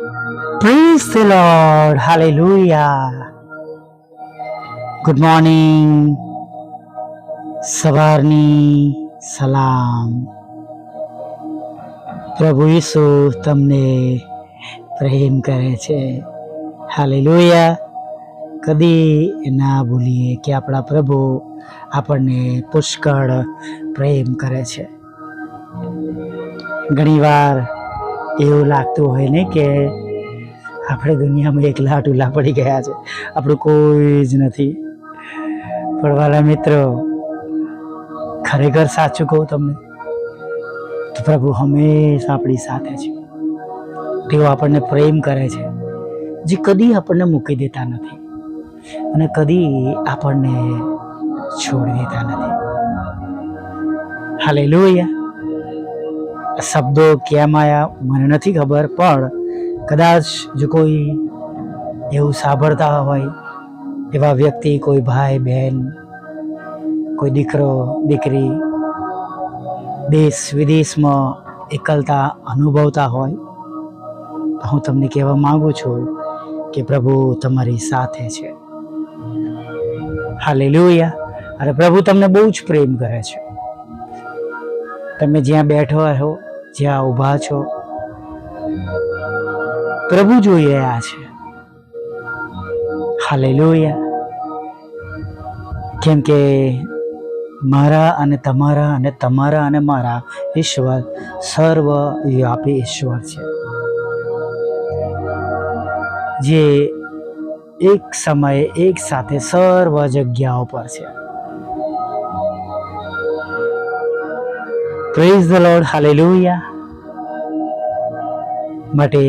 Praise the Lord. Hallelujah. Good morning. સવારની સલામ પ્રભુ ઈસુ તમને પ્રેમ કરે છે હાલેલુયા કદી ના ભૂલીએ કે આપણા પ્રભુ આપણને પુષ્કળ પ્રેમ કરે છે ઘણીવાર એવું લાગતું હોય ને કે આપણે દુનિયામાં એકલા ટુલા પડી ગયા છે. આપણું કોઈ જ નથી. પણ વાલા મિત્રો, ખરેખર સાચું કહું તમને તો પ્રભુ હંમેશા આપણી સાથે છે. તેઓ આપણને પ્રેમ કરે છે, જે કદી આપણને મૂકી દેતા નથી અને કદી આપણને છોડી દેતા નથી. હાલે શબ્દો કેમ આયા, મને નથી ખબર, પણ કદાચ જો કોઈ એવું સાંભળતા હોય, એવા વ્યક્તિ, કોઈ ભાઈ, બહેન, કોઈ દીકરો, દીકરી, દેશ, વિદેશમાં એકલતા અનુભવતા હોય, તો હું તમને કહેવા માગું છું કે પ્રભુ તમારી સાથે છે. હાલેલુયા. અને પ્રભુ તમને બહુ જ પ્રેમ કરે છે. તમે જ્યાં બેઠો છો જ્યાં ઊભા છો. પ્રભુ જોઈ રહ્યા છે. હાલેલુયા. કેમ કે મારા અને તમારા અને તમારા અને મારા ઈશ્વર સર્વવ્યાપી ઈશ્વર છે. જે એક સમયે એક સાથે સર્વ જગ્યાઓ પર છે. પ્રેઝ ધ લોર્ડ હાલેલુયા માટે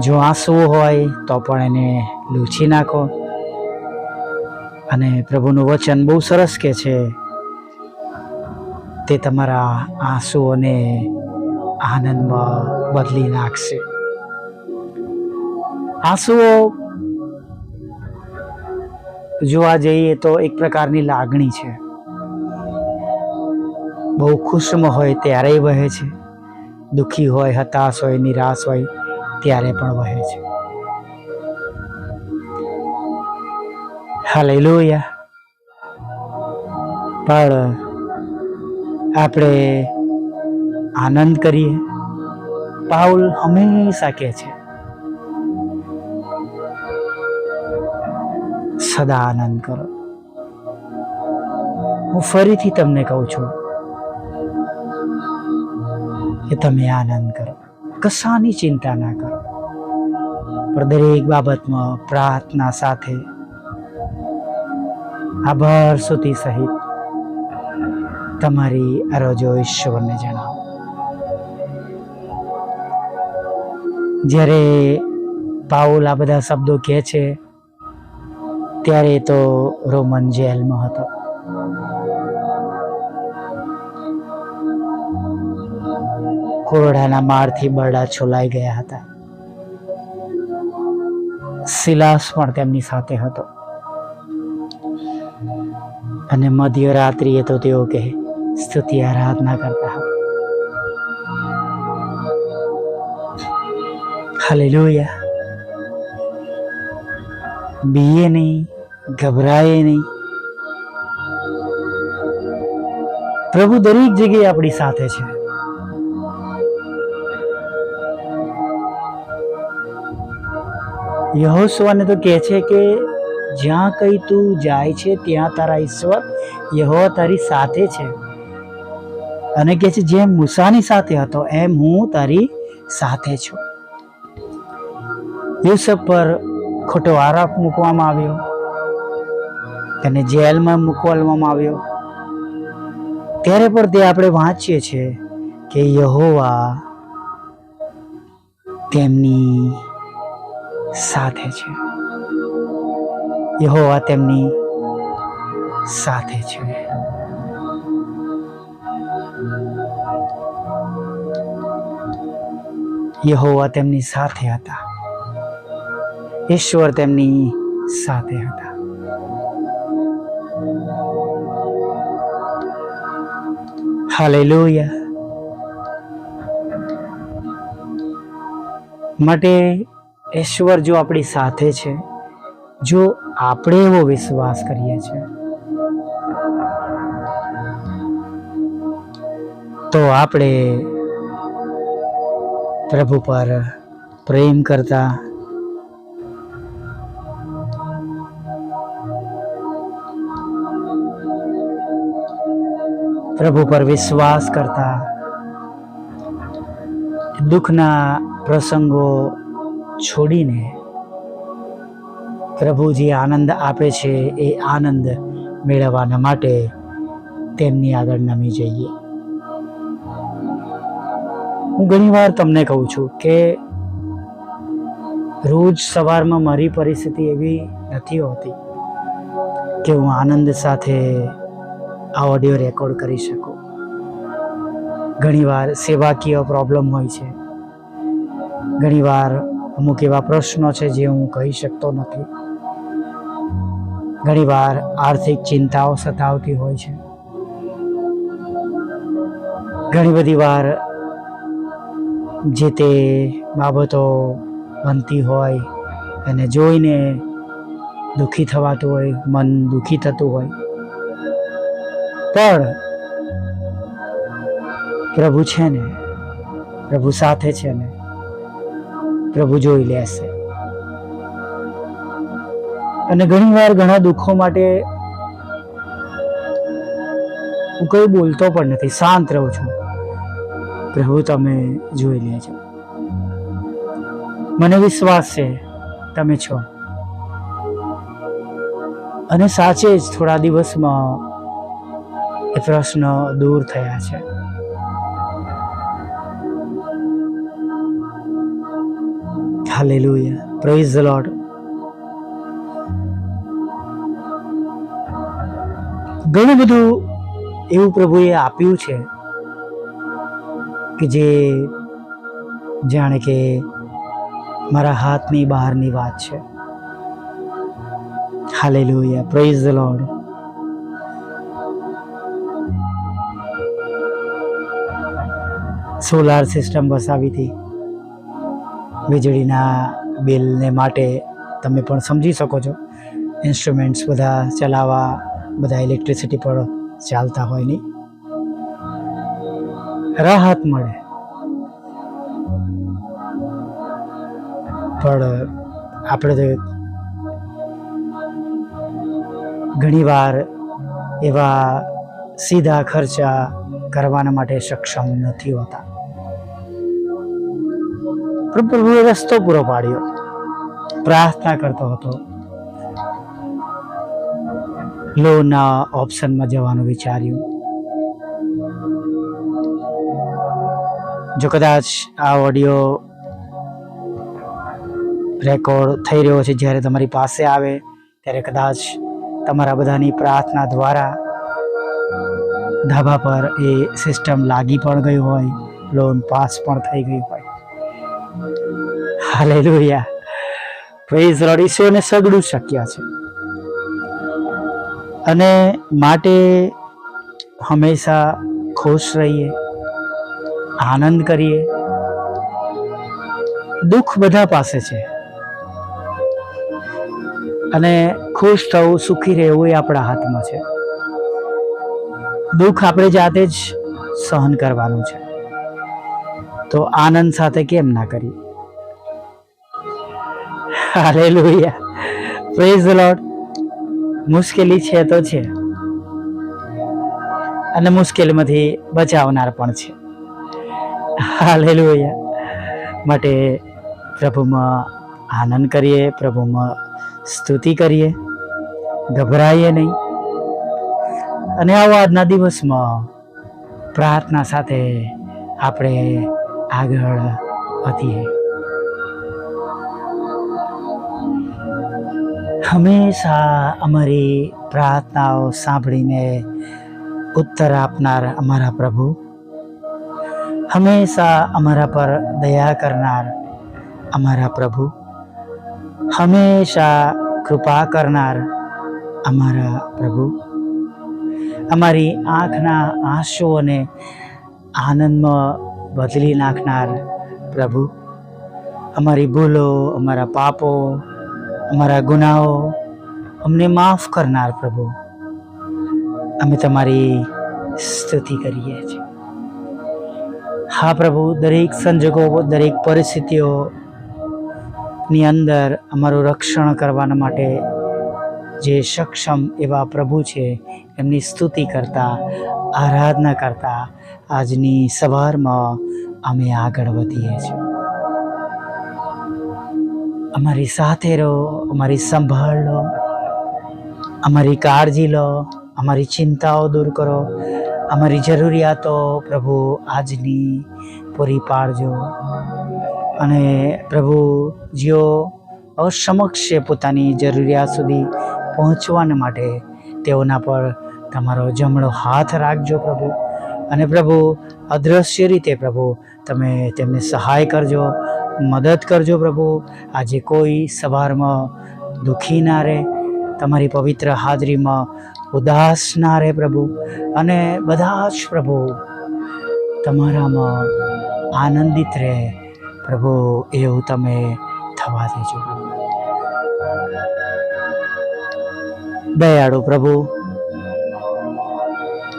જો આંસુ હોય તો પણ એને લૂછી નાખો. અને પ્રભુનું વચન બહુ સરસ કે છે, તે તમારા આંસુઓને આનંદમાં બદલી નાખશે. આંસુઓ જોવા જઈએ તો એક પ્રકારની લાગણી છે. બહુ ખુશમાં હોય ત્યારે વહે છે. દુઃખી હોય, હતાશ હોય, નિરાશ હોય, ત્યારે પણ વહે છે. હાલેલુયા. પણ આપણે આનંદ કરીએ. પાઉલ હંમેશા કહે છે, સદા આનંદ કરો. હું ફરીથી તમને કહું છું કે તમે આનંદ કરો. કશાની ચિંતા ના કરો. પણ દરેક બાબતમાં પ્રાર્થના સાથે આભાર સુધી સહિત તમારી અરજો ઈશ્વરને જણાવો. જ્યારે પાઉલ આ બધા શબ્દો કહે છે, ત્યારે તો રોમન જેલમાં હતો. કોરડાના મારથી બરડા છોલાઈ ગયા હતા. સિલાસ પણ તેમની સાથે હતો. અને મધ્યરાત્રિએ તો તેઓ કહે, સ્તુતિ આરાધના કરતા હતા. હાલેલુયા. બીએ નહીં, ગભરાએ નહીં. પ્રભુ દરેક જગ્યાએ આપણી સાથે છે. યહોશવાને તો કહે છે કે, જ્યાં કંઈ તું જાય છે, ત્યાં તારા ઈશ્વર યહોવા તારી સાથે છે. અને કહે છે જેમ મૂસાની સાથે હતો, એમ હું તારી સાથે છું. યુસફ પર ખોટો આરોપ મૂકવામાં આવ્યો. તેને જેલમાં મૂકવામાં આવ્યો. ત્યારે પણ તે આપણે વાંચીએ છીએ કે યહોવા તેમની સાથે છે. યહોવા તેમની સાથે છે. યહોવા તેમની સાથે હતા. ઈશ્વર તેમની સાથે હતા. હાલેલુયા. માટે ઈશ્વર જો આપણી સાથે છે, જો આપણે એવો વિશ્વાસ કરીએ છીએ. તો આપણે પ્રભુ પર પ્રેમ કરતા પ્રભુ પર વિશ્વાસ કરતા દુઃખના પ્રસંગો છોડીને પ્રભુ જે આનંદ આપે છે એ આનંદ મેળવવાના માટે તેમની આગળ નમી જઈએ. હું ઘણીવાર તમને કહું છું કે રોજ સવારમાં મારી પરિસ્થિતિ એવી નથી હોતી કે હું આનંદ સાથે આ ઓડિયો રેકોર્ડ કરી શકું. ઘણીવાર સેવાકીય પ્રોબ્લેમ હોય છે. ઘણીવાર અમુક એવા પ્રશ્નો છે જે હું કહી શકતો નથી. ઘણીવાર આર્થિક ચિંતાઓ સતાવતી હોય છે. ઘણી બધી વાર જે તે બાબતો બનતી હોય એને જોઈને દુઃખી થવાતું હોય, મન દુઃખી થતું હોય. પણ પ્રભુ છે ને, પ્રભુ સાથે છે ને પ્રભુ જોઈ લેશે અને ઘણીવાર ઘણા દુઃખો માટે હું કઈ બોલતો પણ નથી, શાંત રહું છું. પ્રભુ, તમે જોઈ લેજો. મને વિશ્વાસ છે, તમે છો. અને સાચે જ થોડા દિવસમાં એ પ્રશ્ન દૂર થયા છે. હાલેલુયા Praise ધ લોર્ડ ઘણું બધું એવું પ્રભુએ આપ્યું છે કે જે જાણે કે મારા હાથની બહારની વાત છે. Hallelujah praise the Lord solar system વસાવી હતી. વીજળીના બિલને માટે તમે પણ સમજી શકો છો. ઇન્સ્ટ્રુમેન્ટ્સ બધા ચલાવવા, બધા ઇલેક્ટ્રિસિટી પર ચાલતા હોય નહીં. રાહત મળે. પણ આપણે તો ઘણીવાર એવા સીધા ખર્ચા કરવાના માટે સક્ષમ નથી હોતા. પ્રભુએ રસ્તો પૂરો પાડ્યો. પ્રાર્થના કરતો હતો. લોનના ઓપ્શનમાં જવાનું વિચાર્યું. જો કદાચ આ ઓડિયો રેકોર્ડ થઈ રહ્યો છે જ્યારે તમારી પાસે આવે, ત્યારે કદાચ તમારા બધાની પ્રાર્થના દ્વારા ધાબા પર એ સિસ્ટમ લાગી પણ ગઈ હોય, લોન પાસ પણ થઈ ગઈ હોય. હાલેલુયા. પ્રેઝ લોર્ડ ઈશ્વરને સગડું શક્ય છે. અને માટે હંમેશા ખુશ રહીએ, આનંદ કરીએ. દુઃખ બધા પાસે છે. અને ખુશ થવું, સુખી રહેવું એ આપણા હાથમાં છે. દુઃખ આપણે જાતે જ સહન કરવાનું છે. તો આનંદ સાથે કેમ ના કરીએ? હાલેલુયા પ્રેઝ લોર્ડ મુશ્કેલી છે તો છે. અને મુશ્કેલીમાંથી બચાવનાર પણ છે. હાલેલુયા માટે પ્રભુમાં આનંદ કરીએ, પ્રભુમાં સ્તુતિ કરીએ. ગભરાઈએ નહીં. અને આવા આજના દિવસમાં પ્રાર્થના સાથે આપણે આગળ વધીએ. હંમેશા અમારી પ્રાર્થનાઓ સાંભળીને ઉત્તર આપનાર અમારા પ્રભુ. હંમેશા અમારા પર દયા કરનાર અમારા પ્રભુ. હંમેશા કૃપા કરનાર અમારા પ્રભુ. અમારી આંખના આંસુઓને આનંદમાં બદલી નાખનાર પ્રભુ. અમારી ભૂલો, અમારા પાપો અમારા ગુનાઓ અમને માફ કરનાર પ્રભુ. અમે તમારી સ્તુતિ કરીએ છીએ. હા પ્રભુ, દરેક સંજોગો, દરેક પરિસ્થિતિઓની અંદર અમારું રક્ષણ કરવાના માટે જે સક્ષમ એવા પ્રભુ છે, એમની સ્તુતિ કરતા, આરાધના કરતા આજની સવારમાં અમે આગળ વધીએ છીએ. અમારી સાથે રહો, અમારી સંભાળ લો, અમારી કાળજી લો, અમારી ચિંતાઓ દૂર કરો, અમારી જરૂરિયાતો પ્રભુ આજની પૂરી પાડજો. અને પ્રભુ, જેઓ અસમક્ષ પોતાની જરૂરિયાત સુધી પહોંચવાને માટે તેઓના પર તમારો જમણો હાથ રાખજો પ્રભુ. અને પ્રભુ, અદ્રશ્ય રીતે પ્રભુ, તમે તેમને સહાય કરજો. મદદ કરજો પ્રભુ. આજે કોઈ સવારમાં દુઃખી ના રહે, તમારી પવિત્ર હાજરીમાં ઉદાસ ના રહે પ્રભુ. અને બધા જ પ્રભુ તમારામાં આનંદિત રહે. પ્રભુ, એવું તમે થવા દેજો. દયાળુ પ્રભુ,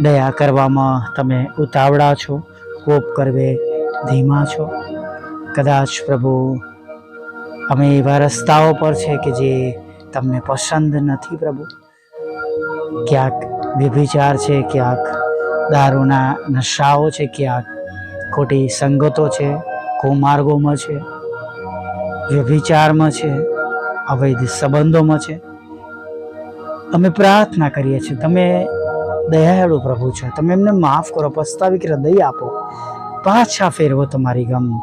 દયા કરવામાં તમે ઉતાવળા છો, કોપ કરવે, ધીમા છો. કદાચ પ્રભુ, અમે એવા રસ્તાઓ પર છે કે જે તમને પસંદ નથી પ્રભુ. ક્યાંક વ્યભિચાર છે, ક્યાંક દારૂના નશાઓ છે, ક્યાંક ખોટી સંગતો છે, કુમાર્ગોમાં છે, વ્યભિચારમાં છે, અવૈધ સંબંધોમાં છે. અમે પ્રાર્થના કરીએ છીએ, તમે દયાળુ પ્રભુ છો, તમે એમને માફ કરો, પસ્તાવિક હૃદય આપો. પાછા ફેરવો તમારી ગમ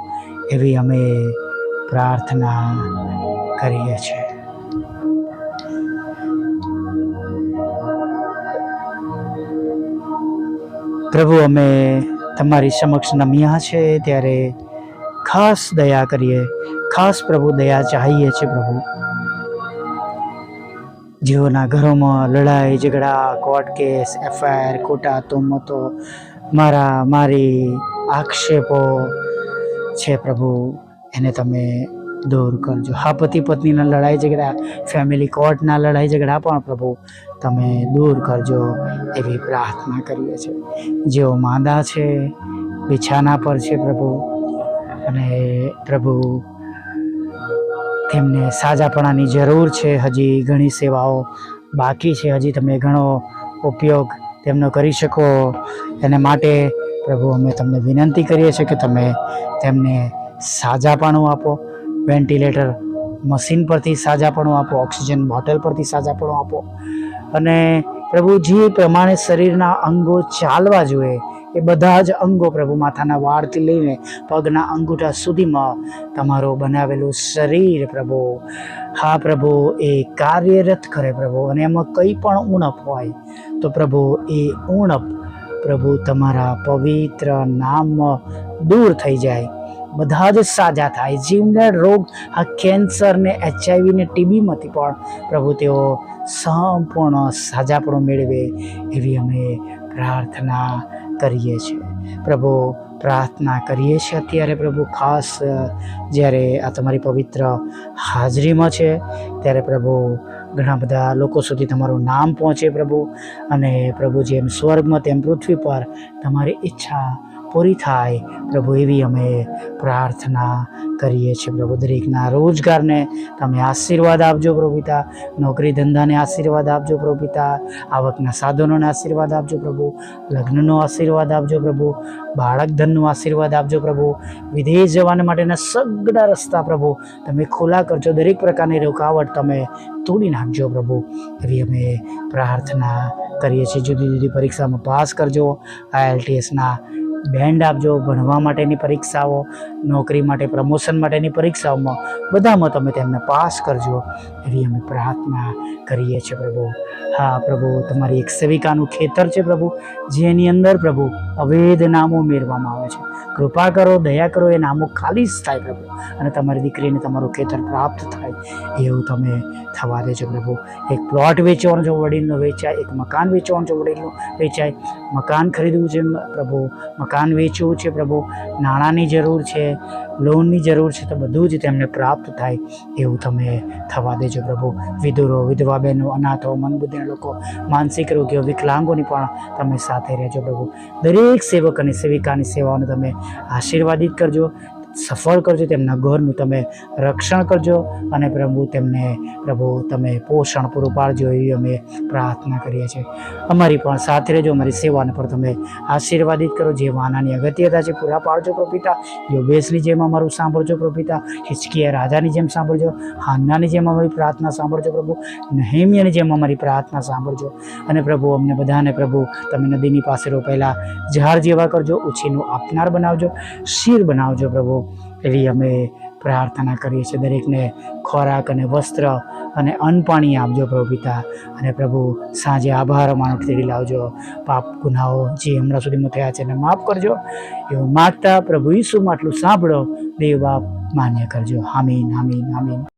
એવી અમે પ્રાર્થના કરીએ છીએ. પ્રભુ, અમે તમારી સમક્ષ નમ્યા છે, ત્યારે ખાસ દયા કરીએ, ખાસ પ્રભુ દયા ચાહીએ છીએ પ્રભુ. જેઓના ઘરોમાં લડાઈ, ઝઘડા, કોર્ટ કેસ, એફઆઈઆર, ખોટા, તોમતો, મારા, મારી આક્ષેપો છે પ્રભુ, એને તમે દૂર કરજો. હા પતિ પત્નીના લડાઈ ઝઘડા ફેમિલી કોર્ટના લડાઈ ઝઘડા પણ પ્રભુ, તમે દૂર કરજો એવી પ્રાર્થના કરીએ છીએ. જેઓ માંદા છે, બિછાના પર છે પ્રભુ, અને પ્રભુ, તેમને સાજાપણાની જરૂર છે. હજી ઘણી સેવાઓ બાકી છે. હજી તમે ઘણો ઉપયોગ તેમનો કરી શકો. એને માટે પ્રભુ, અમે તમને વિનંતી કરીએ છીએ કે તમે તેમને સાજાપણું આપો, વેન્ટિલેટર મશીન પરથી સાજાપણું આપો, ઓક્સિજન બોટલ પરથી સાજાપણું આપો. અને પ્રભુ, જે પ્રમાણે શરીરના અંગો ચાલવા જોઈએ, એ બધા જ અંગો પ્રભુ માથાના વાળથી લઈને પગના અંગૂઠા સુધીમાં તમારું બનાવેલું શરીર પ્રભુ. હા પ્રભુ, એ કાર્યરત કરે પ્રભુ અને એમાં કંઈ પણ ઉણપ હોય, તો પ્રભુ, એ ઉણપ પ્રભુ, તમારા પવિત્ર નામમાં દૂર થઈ જાય. બધા જ સાજા થાય. જીવને રોગ, આ કેન્સર ને એચઆઈવી ને ટીબીમાંથી પણ પ્રભુ, તેઓ સંપૂર્ણ સાજાપણું મેળવે એવી અમે પ્રાર્થના કરીએ છીએ. પ્રભુ, પ્રાર્થના કરીએ છીએ અત્યારે પ્રભુ, ખાસ જ્યારે આ તમારી પવિત્ર હાજરીમાં છે, ત્યારે પ્રભુ ઘણા બધા લોકો સુધી તમારું નામ પહોંચે પ્રભુ. અને પ્રભુ જેમ સ્વર્ગમાં તેમ પૃથ્વી પર તમારી ઈચ્છા પૂરી થાય. પ્રભુ, એવી અમે પ્રાર્થના કરીએ છીએ. પ્રભુ, દરેકના રોજગારને તમે આશીર્વાદ આપજો પ્રભુ નોકરી ધંધાને આશીર્વાદ આપજો પ્રભુ આવકના સાધનોને આશીર્વાદ આપજો પ્રભુ. લગ્નનો આશીર્વાદ આપજો પ્રભુ. બાળક ધનનો આશીર્વાદ આપજો પ્રભુ. વિદેશ જવાના માટેના સગડા રસ્તા પ્રભુ. તમે ખુલ્લા કરજો. દરેક પ્રકારની રોકાવટ તમે તોડી નાખજો પ્રભુ. એવી અમે પ્રાર્થના કરીએ છીએ. જુદી જુદી પરીક્ષામાં પાસ કરજો. આઈએલટીએસના બેન્ડ આપજો ભણવા માટેની પરીક્ષાઓ, નોકરી માટે પ્રમોશન માટેની પરીક્ષાઓમાં બધામાં તમે તેમને પાસ કરજો. એવી અમે પ્રાર્થના કરીએ છીએ પ્રભુ. હા, પ્રભુ, તમારી એક સેવિકાનું ખેતર છે પ્રભુ, જેની અંદર પ્રભુ અવેધ નામો મેળવામાં આવે છે. કૃપા કરો, દયા કરો, એ નામો ખાલી જ થાય પ્રભુ. અને તમારી દીકરીને તમારું ખેતર પ્રાપ્ત થાય. એવું તમે થવા દેજો પ્રભુ. એક પ્લોટ વેચવાનો જો વડીલનો વેચાય, એક મકાન વેચવાનું જો વડીલનું વેચાય. મકાન ખરીદવું છે પ્રભુ. મકાન વેચવું છે પ્રભુ. નાણાંની જરૂર છે. લોનની જરૂર છે તો બધું જ તેમને પ્રાપ્ત થાય એવું તમે થવા દેજો પ્રભુ. વિધુરો, વિધવા બહેનો, અનાથો, મનબુદ્ધિના લોકો, માનસિક રોગીઓ, વિકલાંગોની પણ તમે સાથે રહેજો પ્રભુ. દરેક સેવક અને સેવિકાની સેવાઓને તમે આશીર્વાદિત કરજો. સફળ કરજો, તેમના ઘરનું તમે રક્ષણ કરજો અને પ્રભુ તેમને, પ્રભુ તમે પોષણ પૂરું પાડજો એવી અમે પ્રાર્થના કરીએ છીએ. અમારી પણ સાથે રહેજો, અમારી સેવાને પણ તમે આશીર્વાદિત કરો. જે વાનાની અગત્યતા છે પૂરા પાડજો પ્રપિતા યોગેશની જેમ અમારું સાંભળજો પ્રપિતા પિતા હિચકીયા રાજાની જેમ સાંભળજો. હાન્નાની જેમ અમારી પ્રાર્થના સાંભળજો પ્રભુ. નહેમિયાની જેમ અમારી પ્રાર્થના સાંભળજો. અને પ્રભુ, અમને બધાને પ્રભુ, તમે નદીની પાસે રોપેલા ઝાડ જેવા કરજો, ઉછીનું આપનાર બનાવજો, શીર બનાવજો પ્રભુ. એવી અમે પ્રાર્થના કરીએ છીએ. દરેકને ખોરાક અને વસ્ત્ર અને અન્ન પાણી આપજો પ્રભુ પિતા. અને પ્રભુ, સાંજે આભાર માનો તેડી લાવજો. પાપ, ગુનાઓ જે હમણાં સુધીમાં થયા છે એને માફ કરજો. એવું માગતા પ્રભુ ઈસુમાં આટલું સાંભળો. દેવ બાપ માન્ય કરજો. હામીન હામીન હામીન